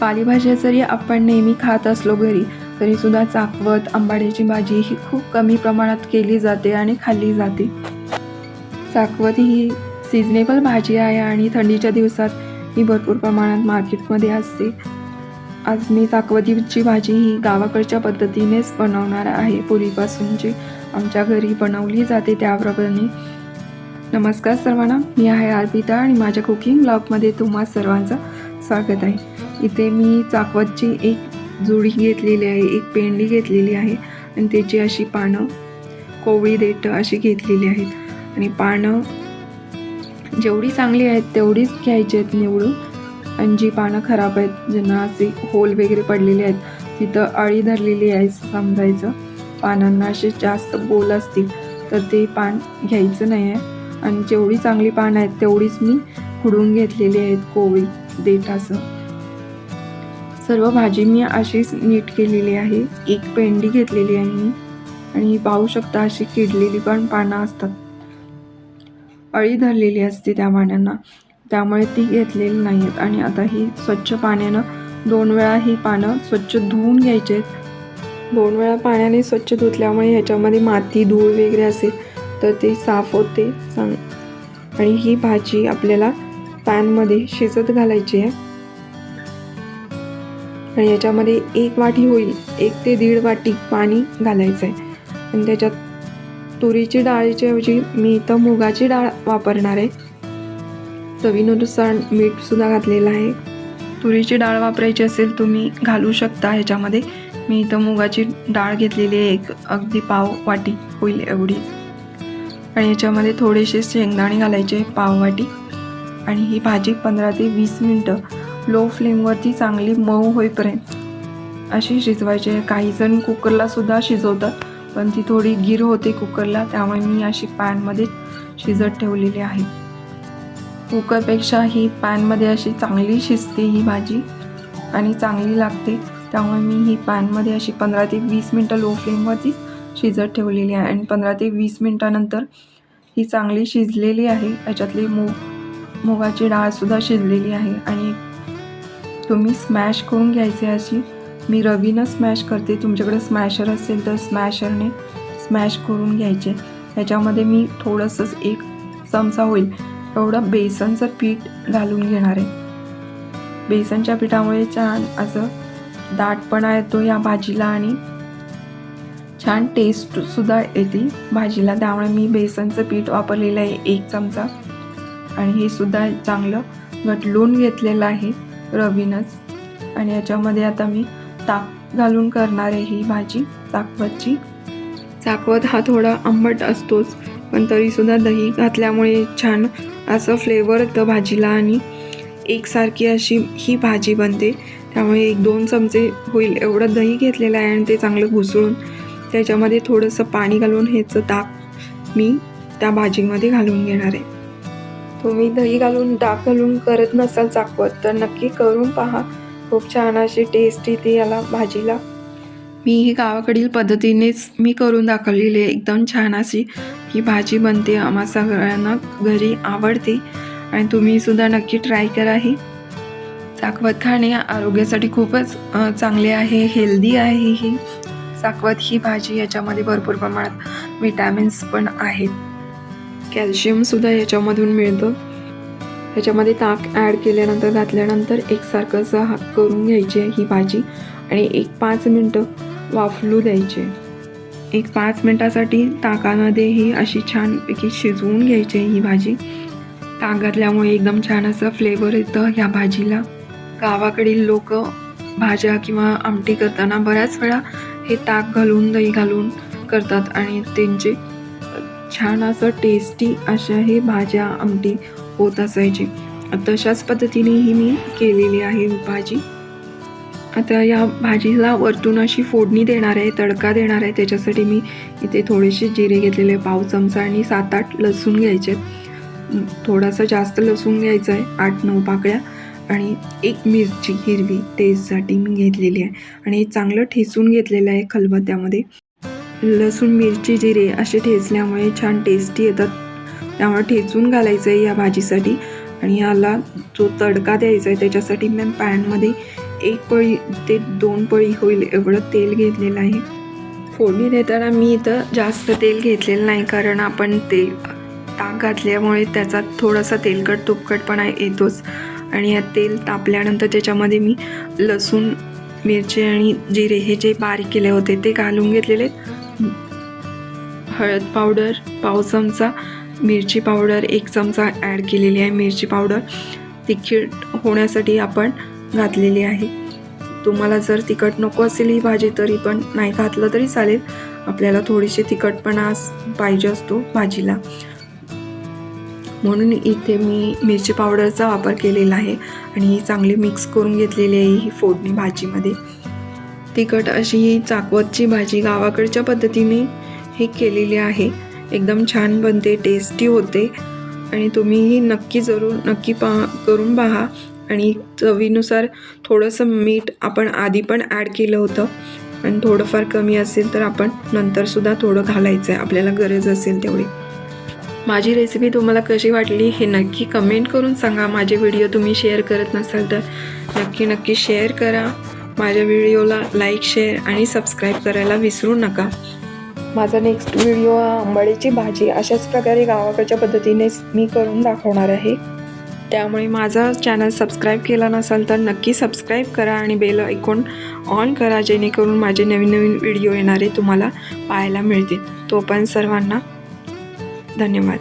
पालेभाज्या जरी आपण नेहमी खात असलो घरी तरीसुद्धा चाकवत आंबाड्याची भाजी ही खूप कमी प्रमाणात केली जाते आणि खाल्ली जाते. चाकवत ही सिजनेबल भाजी आहे आणि थंडीच्या दिवसात ही भरपूर प्रमाणात मार्केटमध्ये असते. आज मी चाकवतीची भाजी ही गावाकडच्या पद्धतीनेच बनवणार आहे. पूर्वीपासून जी आमच्या घरी बनवली जाते त्याप्रमाणे. नमस्कार सर्वांना मी आहे अर्पिता आणि माझ्या कुकिंग ब्लॉगमध्ये तुम्हा सर्वांचं स्वागत आहे. इथे मी चाकवतची एक जुडी घेतलेली आहे एक पेंडी घेतलेली आहे आणि त्याची अशी पानं कोवळी देठ अशी घेतलेली आहेत. आणि पानं जेवढी चांगली आहेत तेवढीच घ्यायची आहेत निवडून. आणि जी पानं खराब आहेत ज्यांना असे होल वगैरे पडलेले आहेत तिथं अळी धरलेली आहे समजायचं. पानांना असे जास्त बोल असतील तर ते पान घ्यायचं नाही आहे. आणि जेवढी चांगली पानं आहेत तेवढीच मी खुडून घेतलेली आहेत कोवळी देठ असं सर्व भाजी मी अशीच नीट केलेली आहे. एक पेंडी घेतलेली आहे मी. आणि पाहू शकता अशी किडलेली पण पानं असतात. अळी धरलेली असते त्या पाण्यांना त्यामुळे ती घेतलेली नाही आहेत आणि आता ही स्वच्छ पाण्यानं दोन वेळा ही पानं स्वच्छ धुवून घ्यायची आहेत. दोन वेळा पाण्याने स्वच्छ धुतल्यामुळे ह्याच्यामध्ये माती धूळ वगैरे असेल तर ते साफ होते. चांग आणि ही भाजी आपल्याला पॅनमध्ये शिजत घालायची आहे. आणि याच्यामध्ये एक वाटी होईल एक ते दीड वाटी पाणी घालायचं आहे आणि त्याच्यात तुरीची डाळीच्या ऐवजी मी इथं मुगाची डाळ वापरणार आहे. चवीनुसार मीठसुद्धा घातलेलं आहे. तुरीची डाळ वापरायची असेल तुम्ही घालू शकता ह्याच्यामध्ये. मी इथं मुगाची डाळ घेतलेली आहे एक अगदी पाव वाटी होईल एवढी. आणि याच्यामध्ये थोडेसे शेंगदाणे घालायचे पाव वाटी. आणि ही भाजी पंधरा ते वीस मिनटं लो फ्लेमवरती चांगली मऊ होईपर्यंत. अशी शिजवायची. आहे काही जण कुकरला सुद्धा शिजवतात पण ती थोडी गिर होते कुकरला त्यामुळे मी अशी पॅनमध्ये शिजत ठेवलेली आहे. कुकरपेक्षा ही पॅनमध्ये अशी चांगली शिजते ही भाजी आणि चांगली लागते त्यामुळे मी ही पॅनमध्ये अशी पंधरा ते वीस मिनटं लो फ्लेमवरती शिजत ठेवलेली आहे. आणि पंधरा ते वीस मिनटानंतर ही चांगली शिजलेली आहे. याच्यातली मूग मुगाची डाळसुद्धा शिजलेली आहे. आणि तुम्ही स्मॅश करून घ्यायचे अशी. मी रवीनं स्मॅश करते. तुमच्याकडे स्मॅशर असेल तर स्मॅशरने स्मॅश करून घ्यायचे. ह्याच्यामध्ये मी थोडंसंच एक चमचा होईल. एवढं बेसनचं पीठ घालून घेणार आहे. बेसनच्या पिठामुळे छान असं दाटपणा येतो या भाजीला आणि छान टेस्टसुद्धा येते भाजीला. त्यामुळे मी बेसनचं पीठ वापरलेलं आहे एक चमचा. आणि हे सुद्धा चांगलं घटलून घेतलेलं आहे. रवीनच. आणि याच्यामध्ये आता मी ताक घालून करणार आहे ही भाजी चाकवतची. चाकवत हा थोडा आंबट असतोच पण तरीसुद्धा दही घातल्यामुळे छान असं फ्लेवर येतं भाजीला आणि एकसारखी अशी ही भाजी बनते. त्यामुळे एक दोन चमचे होईल एवढं दही घेतलेलं आहे आणि ते चांगलं घुसळून त्याच्यामध्ये थोडंसं पाणी घालून ह्याचं ताक मी त्या भाजीमध्ये घालून घेणार आहे. तुम्ही दही घालून डाक घालून करत नसाल चाकवत तर नक्की करून पहा. खूप छान अशी टेस्ट येते याला भाजीला. मी ही गावाकडील पद्धतीनेच मी करून दाखवलेली आहे. एकदम छान अशी ही भाजी बनते. आम्हा सगळ्यांना घरी आवडते. आणि तुम्ही सुद्धा नक्की ट्राय करा ही. चाकवत खाणे आरोग्यासाठी खूपच चांगले आहे हेल्दी आहे ही. चाकवत ही भाजी याच्यामध्ये भरपूर प्रमाणात विटॅमिन्स पण आहेत. कॅल्शियमसुद्धा याच्यामधून मिळतं. त्याच्यामध्ये ताक ॲड केल्यानंतर घातल्यानंतर एकसारखं असं हा करून घ्यायची आहे ही भाजी आणि एक पाच मिनटं वाफलू द्यायचे. एक पाच मिनटासाठी ताकामध्ये ही अशी छानपैकी शिजवून घ्यायची आहे ही भाजी. ताक घातल्यामुळे एकदम छान असं फ्लेवर येतं ह्या भाजीला. गावाकडील लोक भाज्या किंवा आमटी करताना बऱ्याच वेळा हे ताक घालून दही घालून करतात आणि त्यांचे छान असं टेस्टी अशा हे भाज्या आमटी होत असायची. तशाच पद्धतीने ही मी केलेली आहे भाजी. आता या भाजीला वरतून अशी फोडणी देणार आहे तडका देणार आहे. त्याच्यासाठी मी इथे थोडेसे जिरे घेतलेले पाव चमचा आणि सात आठ लसूण घ्यायचे. थोडासा जास्त लसूण घ्यायचा आहे आठ नऊ पाकळ्या. आणि एक मिरची हिरवी टेस्टसाठी मी घेतलेली आहे. आणि चांगलं ठेचून घेतलेलं आहे खलबत्त्यामध्ये. लसूण मिरची जिरे असे ठेचल्यामुळे छान टेस्टी येतात. त्यामुळे ठेचून घालायचं आहे या भाजीसाठी आणि याला जो तडका द्यायचा आहे त्याच्यासाठी मी पॅनमध्ये एक पळी ते दोन पळी होईल एवढं तेल घेतलेलं आहे. फोडणी देताना मी इथं जास्त तेल घेतलेलं नाही कारण आपण ते ताक घातल्यामुळे त्याचा थोडासा तेलकट तुपकटपणा येतोच. आणि या तेल तापल्यानंतर त्याच्यामध्ये मी लसूण मिरची आणि जिरे हे जे बारीक केले होते ते घालून घेतलेले आहेत. हळद पावडर पाव चमचा मिरची पावडर एक चमचा ॲड केलेली आहे मिरची पावडर तिखट होण्यासाठी आपण घातलेली आहे. तुम्हाला जर तिखट नको असेल ही भाजी तरी पण नाही घातलं तरी चालेल. आपल्याला थोडीशी तिखटपणा पाहिजे असतो भाजीला. म्हणून इथे मी मिरची पावडरचा वापर केलेला आहे आणि ही चांगली मिक्स करून घेतलेली आहे ही फोडणी भाजीमध्ये. तिखट अशी ही चाकवतची भाजी गावाकडच्या पद्धतीने ही केलेली आहे. एकदम छान बनते टेस्टी होते. आणि तुम्हीही नक्की जरूर नक्की पहा करून पहा. आणि चवीनुसार थोडंसं मीठ आपण आधी पण ॲड केलं होतं. आणि थोडंफार कमी असेल तर आपण नंतरसुद्धा थोडं घालायचं आहे आपल्याला गरज असेल तेवढी. माझी रेसिपी तुम्हाला कशी वाटली हे नक्की कमेंट करून सांगा. माझे व्हिडिओ तुम्ही शेअर करत नसाल तर नक्की नक्की शेअर करा. माझ्या व्हिडिओला लाईक शेअर आणि सबस्क्राईब करायला विसरू नका. माझा नेक्स्ट व्हिडिओ हा आंबाडीची भाजी अशाच प्रकारे गावाकडच्या पद्धतीनेच मी करून दाखवणार आहे. त्यामुळे माझा चॅनल सबस्क्राईब केला नसाल तर नक्की सबस्क्राईब करा आणि बेल ऐकून ऑन करा जेणेकरून माझे नवीन नवीन व्हिडिओ येणारे तुम्हाला पाहायला मिळतील. तो पण सर्वांना धन्यवाद.